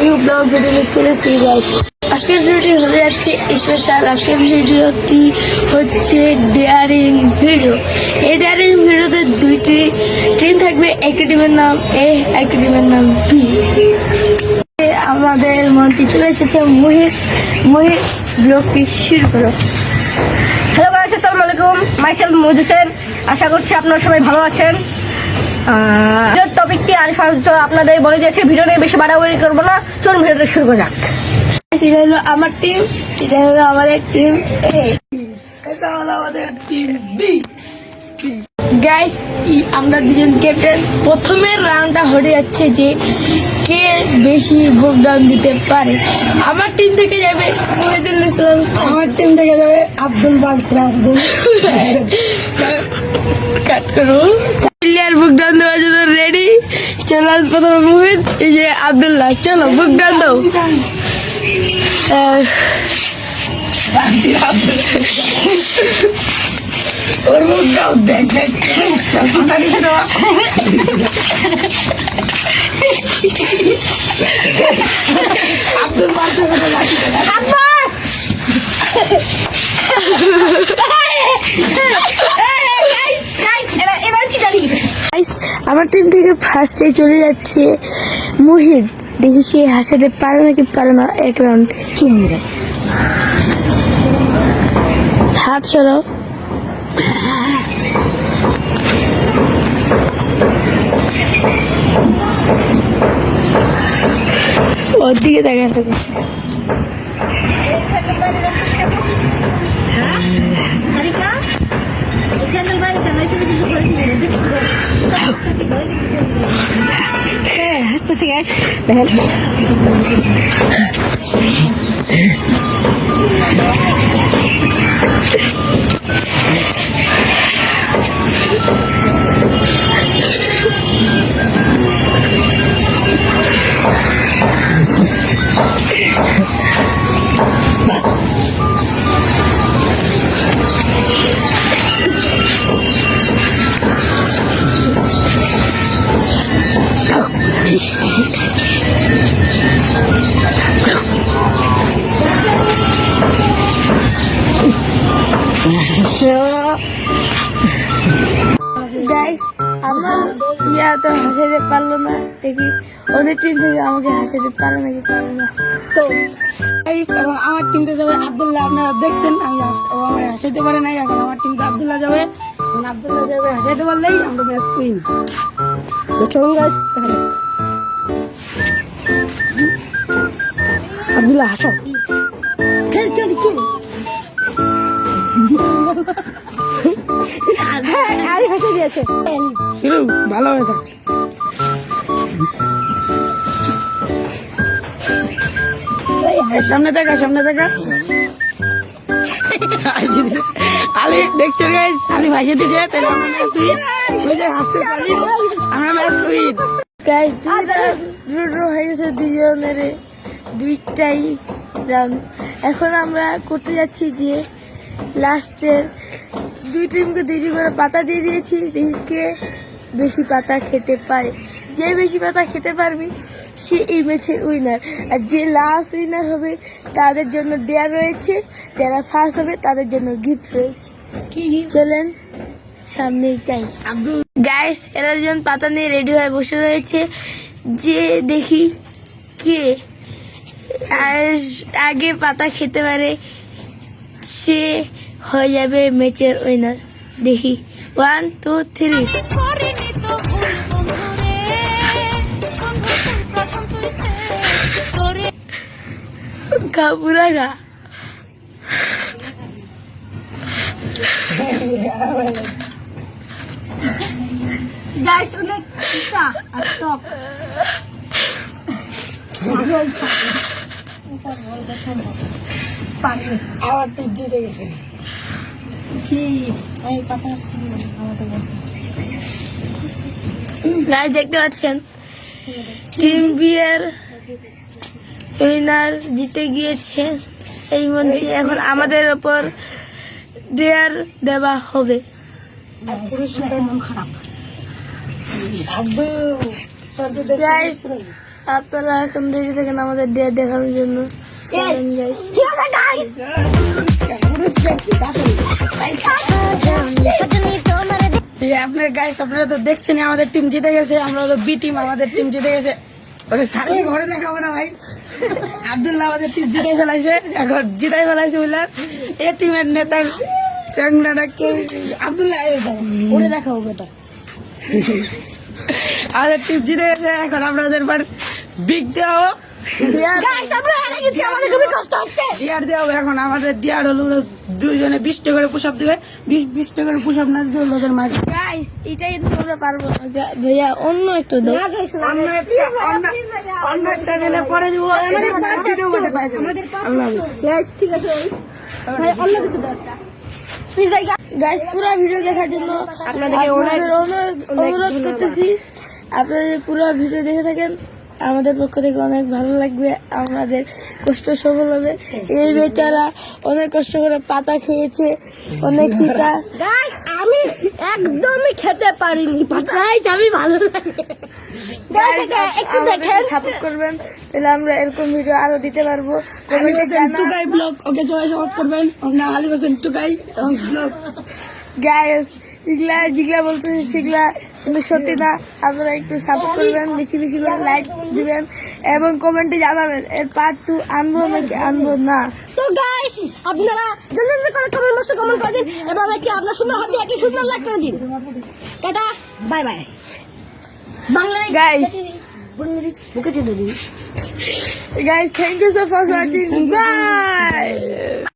New blog video চলে ভিডিওটি যাচ্ছে স্পেশাল হচ্ছে ভিডিও এই ডেয়ারিং ভিডিওতে দুইটি থাকবে। নাম এ আমাদের মন্ত্রী চলে এসেছে মুহিত মুহিত ব্লগটি শুরু করো। হ্যালো আসসালামু আলাইকুম। মাইসেলফ মহিদ আশা করছি আপনারা সবাই ভালো আছেন। টপিকটি আলিফ তো আপনাদের বলে দিয়েছে ভিডিও নিয়ে বেশি বাড়াবাড়ি করব না। চলুন ভিডিওটা শুরু করা যাক। এটা হলো আমার টিম এটা হলো আমাদের টিম এ এটা হলো আমাদের টিম বি গাইস আমরা দুজন ক্যাপ্টেন প্রথমের রাউন্ডটা হয়ে যাচ্ছে যে কে বেশি ভোগ দিতে পারে। আমার টিম থেকে যাবে মহিদুল ইসলাম আমার টিম থেকে যাবে আব্দুল বালসির আব্দুল। কাট করো। প্লেয়ার বুক ডাউন দেওয়ার জন্য রেডি চলো প্রথমে মুহিত এই যে আব্দুল্লাহ চলো বুক ডাউন দাও। আহ, আমার টিম থেকে ফার্স্টে চলে যাচ্ছে মুহিত। দেখি সে হাসাতে পারে নাকি পারে না, এক রাউন্ড চুমিরাস হাত সরাও। ওর দিকে দেখা থাকে হাসতেছে গাইস গাইস আমার ইয়া তো হাসাতে পারল না। দেখি, ওদের টিম থেকে আমাকে হাসাতে নাকি তো আমার টিমতে যাবে আব্দুল্লাহ। আপনারা দেখছেন, আমি আমার হাসাইতে পারে নাই। আমার টিমতে আব্দুল্লাহ যাবে। আব্দুল্লাহ যাবে, হাসাইতে পারলেই আমরা ম্যাচ উইন তো চলুন গাইস দেখা আব্দুল্লাহ হাসো খেল চল চল হ্যাঁ দিয়েছে। হিরো ভালো হয়ে থাক। সামনে দেখা সামনে দেখা। আলি দেখছ গাইস আলি ভাসে দিছে তাহলে আমরা ম্যাচ উইন ওই যে হাসতে পারি। আমরা ম্যাচ উইন গাইস হয়ে গেছে দুজনের দুইটাই রাউন্ড এখন আমরা করতে যাচ্ছি যে লাস্টের দুই টিমকে দুইটি করে পাতা দিয়ে দিয়েছি কে বেশি পাতা খেতে পারে। যে বেশি পাতা খেতে পারবি সে এই ম্যাচের উইনার আর যে লাস্ট উইনার হবে তাদের জন্য দেয়ার রয়েছে। যারা ফার্স্ট হবে তাদের জন্য গিফট রয়েছে। চলেন সামনেই চাই গাইস এরা দুজন পাতা নিয়ে রেডি হয়ে বসে রয়েছে। যে দেখি কে আগে পাতা খেতে পারে সে হয়ে যাবে ম্যাচের উইনার দেখি। ওয়ান টু থ্রি পুরা আর টক আবার টিপ জিতে গেছে দেখতে পাচ্ছেন? টিম বিয়ের উইনার জিতে গিয়েছে। এই মঞ্চে এখন আমাদের ওপর ডেয়ার দেওয়া হবে। খারাপ। আপনারা এখন দেখে থাকেন আমাদের ডে দেখানোর জন্য। আপনার গাইস আপনারা তো দেখছেন আমাদের টিম জিতে গেছে আমরা তো বি টিম আমাদের টিম জিতে গেছে। ওকে ঘরে দেখাবো না ভাই। আব্দুল্লাহ আমাদের টিম ফেলাইছে এখন জিতাই ফেলাইছে বুঝলেন এ টিমের আব্দুল্লাহ ওরে দেখাবো বেটা। আমাদের টিম জিতে গেছে এখন আমরা ওদের বিগ গাইস আমরা হেরে গেছি আমাদের খুবই কষ্ট হচ্ছে। ডিয়ার এখন আমাদের ডিয়ার হলো দুজনে টাকা করে দেবে। টাকা করে না দিলে ওদের মাঝে Guys, এটাই আমরা পারব। না। ভাইয়া অন্য একটু দাও। না গাইস অন্য একটা অন্য অন্য একটা দিলে পরে দিব। আমাদের পাঁচ দেবো ওটা পাইছে আল্লাহ হাফেজ। গাইস ঠিক আছে ভাই। অন্য কিছু দাও একটা। প্লিজ ভাই গাইস পুরো ভিডিও দেখার জন্য আপনাদেরকে অনেক- আপনাদের অনুরোধ অনুরোধ করতেছি। আপনারা যদি পুরো ভিডিও দেখে থাকেন আমাদের পক্ষ থেকে অনেক ভালো লাগবে আমাদের কষ্ট সফল হবে। এই বেচারা অনেক কষ্ট করে পাতা খেয়েছে অনেক তিতা আমি একদমই খেতে পারিনি গাইস আমি ভালো লাগে। গাইস একটু দেখেন। সাপোর্ট করবেন তাহলে আমরা এরকম ভিডিও আরও দিতে পারব। টুকাই ব্লগ ওকে সবাই সাপোর্ট করবেন। না আলী হোসেন টুকাই ব্লগ গাইস যেগুলা যেগুলা বলতেছি সেগুলা কিন্তু সত্যি না আপনারা একটু সাপোর্ট করবেন বেশি বেশি করে লাইক দিবেন এবং কমেন্টে জানাবেন এর পার্ট টু আনব নাকি আনব না? তো গাইস আপনারা জলদি জলদি করে কমেন্ট বক্সে কমেন্ট করে দিন এবং একটি আপনার সুন্দর হাতে একটি সুন্দর লাইক করে দিন। Tata bye bye Bangladesh guys guys thank you so much for watching bye